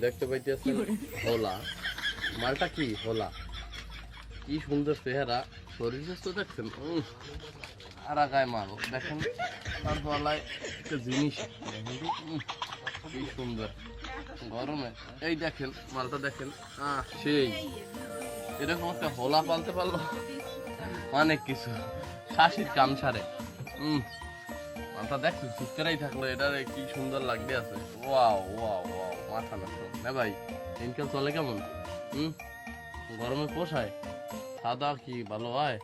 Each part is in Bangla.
দেখতে পাইতেছেন হোলা। মালটা কি? হোলা। কি সুন্দর চেহারা। শরীর সুস্থ দেখছেন? আর আগায় মাল। দেখেন, তার গলায় একটা জিনিস। কি সুন্দর। গরমে। এই দেখেন, মালটা দেখেন। সেই। এরকম একটা হোলা পালতে পারল। অনেক কিছু। শাসির কাম হম মাথা দেখছ সুস্থরাই থাকল এটা কি সুন্দর লাগবে আছে। ওয়াও ওয়াও ওয়াও মাথা নষ্ট। না ভাই ইনকাম চলে কেমন? হুম? গরমে পোষায়? খাওয়া দাওয়া কি ভালো হয়?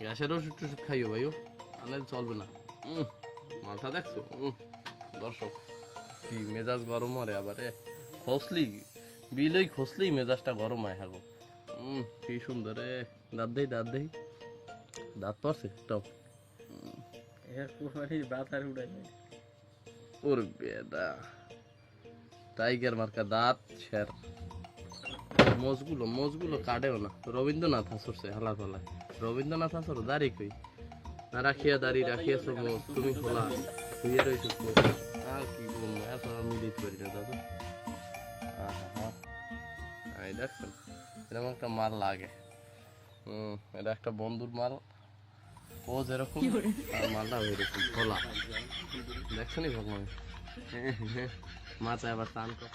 গ্যাসের ওষুধ টষুধ খাইও ভাইও তাহলে চলবে না। উম, মাথা দেখছ দর্শক কি মেজাজ গরম হরে আবার খসলি বিলই খসলি মেজাজটা গরম হয় হাগো। হুম কি সুন্দর এ। দাঁত দেই দাঁত দেই। দাঁত পড়ছে টপ। টাইগার দাঁত কাটেও না। রবীন্দ্রনাথ হাসরছে হালা ফালা রবীন্দ্রনাথ হাসর দাঁড়ি কই? না রাখিয়া দাড়ি রাখিয়াছো মোজ তুমি খোলা। শুয়ে রয়েছো। আর কি বলব, এত না দাদা। এই দেখছেন এরকম একটা মাল লাগে। হুম, এটা একটা বন্ধুর মাল। ও যেরকম আর মালটা ওইরকম খোলা দেখছ নি ভগবান মাথায় আবার টান কর